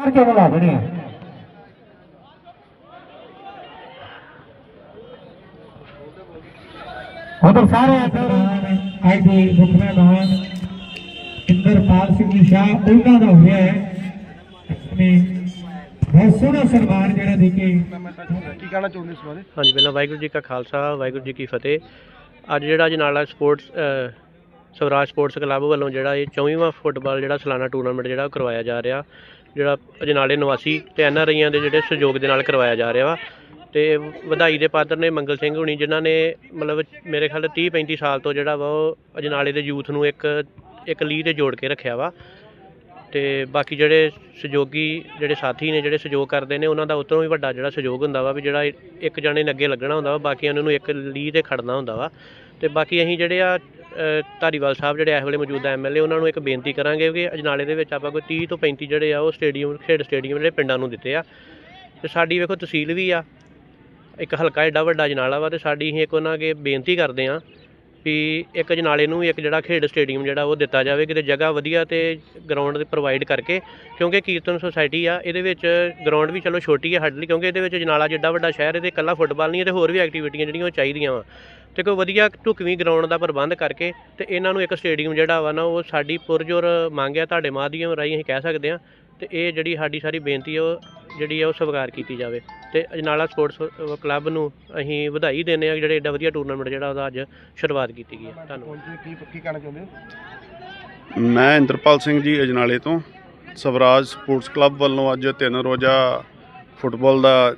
ਚਾਰ ਚੋਂ ਲਾ ਦੇਣੀ ਹੈ ਉਧਰ ਸਾਰੇ ਅੱਜ ਦੇ ਮੁੱਖ ਮਹਿਮਾਨ ਇੰਦਰਪਾਲ ਸਿੰਘ ਜੀ ਸ਼ਾਹ ਉਹਨਾਂ ਦਾ ਹੋਇਆ ਹੈ। ਆਪਣੇ ਬਹੁਤ ਸੋਹਣਾ ਸਨਮਾਨ ਜਿਹੜਾ ਦੇ ਕੇ ਕੀ ਕਹਿਣਾ ਚਾਹੁੰਦੇ ਇਸ ਬਾਰੇ? ਹਾਂਜੀ ਪਹਿਲਾਂ ਵਾਹਿਗੁਰੂ ਜੀ ਕਾ ਖਾਲਸਾ ਵਾਹਿਗੁਰੂ ਜੀ ਕੀ ਫਤਿਹ। ਅੱਜ ਜਿਹੜਾ Ajnala sports Swaraj sports club ਵੱਲੋਂ ਜਿਹੜਾ ਇਹ 24ਵਾਂ ਫੁੱਟਬਾਲ ਜਿਹੜਾ ਸਾਲਾਨਾ ਟੂਰਨਾਮੈਂਟ ਜਿਹੜਾ ਕਰਵਾਇਆ ਜਾ ਰਿਹਾ। ਜਿਹੜਾ ਅਜਨਾਲੇ ਨਿਵਾਸੀ ਤੇ ਐਨ ਆਰ ਆਈਆਂ ਦੇ ਜਿਹੜੇ ਸਹਿਯੋਗ ਦੇ ਨਾਲ ਕਰਵਾਇਆ ਜਾ ਰਿਹਾ ਵਾ। ਤੇ ਵਧਾਈ ਦੇ ਪਾਤਰ ਨੇ ਮੰਗਲ ਸਿੰਘ ਹੁਣੀ, ਜਿਨ੍ਹਾਂ ਨੇ ਮਤਲਬ ਮੇਰੇ ਖਿਆਲ 30 35 ਸਾਲ ਤੋਂ ਜਿਹੜਾ ਵਾ ਉਹ ਅਜਨਾਲੇ ਦੇ ਯੂਥ ਨੂੰ ਇੱਕ ਇੱਕ ਲੀਹ ਤੇ ਜੋੜ ਕੇ ਰੱਖਿਆ ਵਾ। ਤੇ ਬਾਕੀ ਜਿਹੜੇ ਸਹਿਯੋਗੀ ਜਿਹੜੇ ਸਾਥੀ ਨੇ, ਜਿਹੜੇ ਸਹਿਯੋਗ ਕਰਦੇ ਨੇ, ਉਹਨਾਂ ਦਾ ਉਤੋਂ ਵੀ ਵੱਡਾ ਜਿਹੜਾ ਸਹਿਯੋਗ ਹੁੰਦਾ ਵਾ ਵੀ ਜਿਹੜਾ ਇੱਕ ਜਣੇ ਨੇ ਅੱਗੇ ਲੱਗਣਾ ਹੁੰਦਾ ਵਾ, ਬਾਕੀਆਂ ਨੂੰ ਇੱਕ ਲੀਹ ਤੇ ਖੜਨਾ ਹੁੰਦਾ ਵਾ। ਤੇ ਬਾਕੀ ਅਸੀਂ ਜਿਹੜੇ ਆ ਧਾਰੀਵਾਲ ਸਾਹਿਬ ਜਿਹੜੇ ਇਸ ਵੇਲੇ ਮੌਜੂਦਾ ਐਮਐਲਏ ਉਹਨਾਂ ਨੂੰ ਇੱਕ ਬੇਨਤੀ ਕਰਾਂਗੇ ਕਿ ਅਜਨਾਲੇ ਦੇ ਵਿੱਚ ਆਪਾਂ ਕੋਈ 30 ਤੋਂ 35 ਜਿਹੜੇ ਆ ਉਹ ਸਟੇਡੀਅਮ, ਖੇਡ ਸਟੇਡੀਅਮ ਜਿਹੜੇ ਪਿੰਡਾਂ ਨੂੰ ਦਿੱਤੇ ਆ। ਤੇ ਸਾਡੀ ਵੇਖੋ ਤਹਿਸੀਲ ਵੀ ਆ, ਇੱਕ ਹਲਕਾ ਏਡਾ ਵੱਡਾ ਅਜਨਾਲਾ ਵਾ ਤੇ ਸਾਡੀ ਅਸੀਂ ਇੱਕ ਉਹਨਾਂ ਅੱਗੇ ਬੇਨਤੀ ਕਰਦੇ ਆ ਵੀ ਇੱਕ ਅਜਨਾਲੇ ਨੂੰ ਇੱਕ ਜਿਹੜਾ ਖੇਡ ਸਟੇਡੀਅਮ ਜਿਹੜਾ ਉਹ ਦਿੱਤਾ ਜਾਵੇ, ਕਿਤੇ ਜਗ੍ਹਾ ਵਧੀਆ ਤੇ ਗਰਾਊਂਡ ਦੇ ਪ੍ਰੋਵਾਈਡ ਕਰਕੇ, ਕਿਉਂਕਿ ਕੀਰਤਨ ਸੁਸਾਇਟੀ ਆ, ਇਹਦੇ ਵਿੱਚ ਗਰਾਊਂਡ ਵੀ ਚਲੋ ਛੋਟੀ ਆ ਸਾਡੇ ਲਈ, ਕਿਉਂਕਿ ਇਹਦੇ ਵਿੱਚ ਜਨਾਲਾ ਜਿੱਡਾ ਵੱਡਾ ਸ਼ਹਿਰ ਇਹਦੇ ਇਕੱਲਾ ਫੁੱਟਬਾਲ ਨਹੀਂ ਇਹਦੇ ਹੋਰ ਵੀ ਐਕਟੀਵਿਟੀਆਂ ਜਿਹੜੀਆਂ ਉਹ ਚਾਹੀਦੀਆਂ ਵਾ। ਤੇ ਕੋਈ ਵਧੀਆ ਢੁਕਵੀਂ ਗਰਾਊਂਡ ਦਾ ਪ੍ਰਬੰਧ ਕਰਕੇ ਤੇ ਇਹਨਾਂ ਨੂੰ ਇੱਕ ਸਟੇਡੀਅਮ ਜਿਹੜਾ ਵਾ ਨਾ ਉਹ ਸਾਡੀ ਪੁਰਜੋਰ ਮੰਗ ਆ ਤੁਹਾਡੇ ਮਾਧਿਅਮ ਰਾਹੀਂ ਅਸੀਂ ਕਹਿ ਸਕਦੇ ਆ ਤੇ ਇਹ ਜਿਹੜੀ ਸਾਡੀ ਸਾਰੀ ਬੇਨਤੀ ਆ ਉਹ ਜਿਹੜੀ ਆ ਉਹ ਸਵੀਕਾਰ ਕੀਤੀ ਜਾਵੇ ਤੇ ਅਜਨਾਲਾ ਸਪੋਰਟਸ ਕਲੱਬ ਨੂੰ ਅਸੀਂ ਵਧਾਈ ਦਿੰਦੇ ਆ ਜਿਹੜੇ ਏਡਾ ਵਧੀਆ ਟੂਰਨਾਮੈਂਟ ਜਿਹੜਾ ਉਹਦਾ ਅੱਜ ਸ਼ੁਰੂਆਤ ਕੀਤੀ ਗਈ ਹੈ ਧੰਨਵਾਦ। ਪਹੁੰਚੇ ਕੀ ਕੀ ਕਹਿਣਾ ਚਾਹੁੰਦੇ ਹੋ? ਮੈਂ ਇੰਦਰਪਾਲ ਸਿੰਘ ਜੀ ਅਜਨਾਲੇ ਤੋਂ। ਸਵਰਾਜ ਸਪੋਰਟਸ ਕਲੱਬ ਵੱਲੋਂ ਅੱਜ ਤਿੰਨ ਰੋਜ਼ਾ ਫੁੱਟਬਾਲ ਦਾ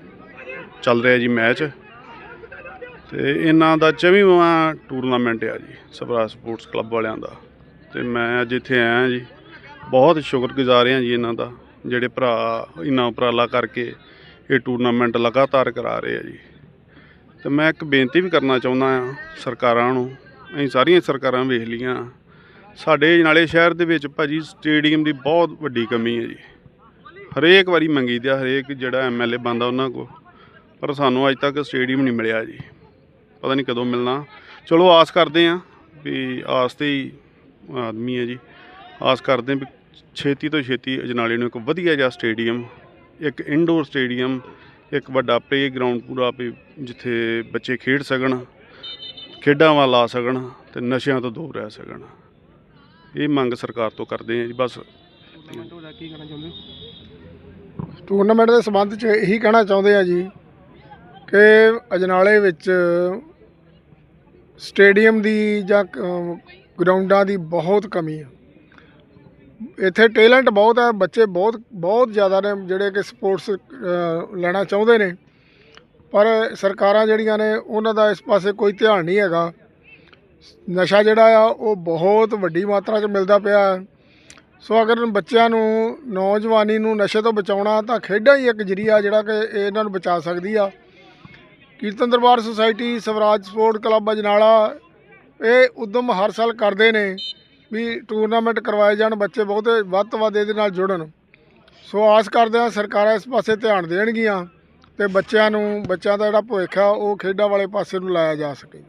ਚੱਲ ਰਿਹਾ ਜੀ ਮੈਚ। ਤੇ ਇਹਨਾਂ ਦਾ 24ਵਾਂ ਟੂਰਨਾਮੈਂਟ ਆ ਜੀ ਸਵਰਾਜ ਸਪੋਰਟਸ ਕਲੱਬ ਵਾਲਿਆਂ ਦਾ। ਤੇ ਮੈਂ ਅੱਜ ਇੱਥੇ ਆਇਆ ਜੀ, ਬਹੁਤ ਸ਼ੁਕਰਗੁਜ਼ਾਰ ਹਾਂ ਜੀ ਇਹਨਾਂ ਦਾ, ਜਿਹੜੇ ਭਰਾ ਇੰਨਾ ਉਪਰਾਲਾ ਕਰਕੇ ਇਹ ਟੂਰਨਾਮੈਂਟ ਲਗਾਤਾਰ ਕਰਾ ਰਹੇ ਆ ਜੀ। ਤੇ ਮੈਂ ਇੱਕ ਬੇਨਤੀ ਵੀ ਕਰਨਾ ਚਾਹੁੰਦਾ ਆ ਸਰਕਾਰਾਂ ਨੂੰ, ਅਸੀਂ ਸਾਰੀਆਂ ਸਰਕਾਰਾਂ ਵੇਖ ਲੀਆਂ ਸਾਡੇ ਨਾਲੇ ਸ਼ਹਿਰ ਦੇ ਵਿੱਚ ਭਾਜੀ ਸਟੇਡੀਅਮ ਦੀ ਬਹੁਤ ਵੱਡੀ ਕਮੀ ਹੈ ਜੀ। ਹਰੇਕ ਵਾਰੀ ਮੰਗੀ ਦਾ ਹਰੇਕ ਜਿਹੜਾ ਐਮਐਲਏ ਬੰਦਾ ਉਹਨਾਂ ਕੋ ਪਰ ਸਾਨੂੰ ਅੱਜ ਤੱਕ ਸਟੇਡੀਅਮ ਨਹੀਂ ਮਿਲਿਆ ਜੀ। ਪਤਾ ਨਹੀਂ ਕਦੋਂ ਮਿਲਣਾ। ਚਲੋ ਆਸ ਕਰਦੇ ਆਂ ਵੀ ਆਸ ਤੇ ਹੀ ਆਦਮੀ ਹੈ ਜੀ। ਆਸ ਕਰਦੇ ਵੀ ਛੇਤੀ ਤੋਂ ਛੇਤੀ ਅਜਨਾਲੇ ਨੂੰ ਇੱਕ ਵਧੀਆ ਜਿਹਾ ਸਟੇਡੀਅਮ, ਇੱਕ ਇਨਡੋਰ ਸਟੇਡੀਅਮ, ਇੱਕ ਵੱਡਾ ਪਲੇ ਗਰਾਊਂਡ ਪੂਰਾ ਵੀ ਜਿੱਥੇ ਬੱਚੇ ਖੇਡ ਸਕਣ, ਖੇਡਾਂ ਵੱਲ ਆ ਸਕਣ ਤੇ ਨਸ਼ਿਆਂ ਤੋਂ ਦੂਰ ਰਹਿ ਸਕਣ। ਇਹ ਮੰਗ ਸਰਕਾਰ ਤੋਂ ਕਰਦੇ ਹਾਂ ਜੀ, ਬਸ। ਕੀ ਕਹਿਣਾ ਟੂਰਨਾਮੈਂਟ ਦੇ ਸੰਬੰਧ 'ਚ ਇਹੀ ਕਹਿਣਾ ਚਾਹੁੰਦੇ ਆ ਜੀ ਕਿ ਅਜਨਾਲੇ ਵਿੱਚ ਸਟੇਡੀਅਮ ਦੀ ਜਾਂ ਗਰਾਊਂਡਾਂ ਦੀ ਬਹੁਤ ਕਮੀ ਆ। ਇੱਥੇ ਟੈਲੈਂਟ ਬਹੁਤ ਹੈ ਬੱਚੇ ਬਹੁਤ ਬਹੁਤ ਜ਼ਿਆਦਾ ਨੇ ਜਿਹੜੇ ਕਿ ਸਪੋਰਟਸ ਲੈਣਾ ਚਾਹੁੰਦੇ ਨੇ। ਪਰ ਸਰਕਾਰਾਂ ਜਿਹੜੀਆਂ ਨੇ, ਉਹਨਾਂ ਦਾ ਇਸ ਪਾਸੇ ਕੋਈ ਧਿਆਨ ਨਹੀਂ ਹੈਗਾ। ਨਸ਼ਾ ਜਿਹੜਾ ਆ, ਉਹ ਬਹੁਤ ਵੱਡੀ ਮਾਤਰਾ 'ਚ ਮਿਲਦਾ ਪਿਆ ਹੈ ਸੋ ਅਗਰ ਬੱਚਿਆਂ ਨੂੰ, ਨੌਜਵਾਨੀ ਨੂੰ ਨਸ਼ੇ ਤੋਂ ਬਚਾਉਣਾ, ਤਾਂ ਖੇਡਾਂ ਹੀ ਇੱਕ ਜਰੀਆ ਜਿਹੜਾ ਕਿ ਇਹਨਾਂ ਨੂੰ ਬਚਾ ਸਕਦੀ ਆ। ਕੀਰਤਨ ਦਰਬਾਰ society Swaraj sport club Ajnala, ਇਹ ਉਦਮ ਹਰ ਸਾਲ ਕਰਦੇ ਨੇ ਵੀ ਟੂਰਨਾਮੈਂਟ ਕਰਵਾਏ ਜਾਣ, ਬੱਚੇ ਬਹੁਤ ਵੱਧ ਤੋਂ ਵੱਧ ਇਹਦੇ ਨਾਲ ਜੁੜਨ। ਸੋ ਆਸ ਕਰਦੇ ਹਾਂ ਸਰਕਾਰਾਂ ਇਸ ਪਾਸੇ ਧਿਆਨ ਦੇਣਗੀਆਂ ਤੇ ਬੱਚਿਆਂ ਨੂੰ, ਬੱਚਿਆਂ ਦਾ ਜਿਹੜਾ ਭਵਿੱਖ ਆ, ਉਹ ਖੇਡਾਂ ਵਾਲੇ ਪਾਸੇ ਨੂੰ ਲਾਇਆ ਜਾ ਸਕੇ।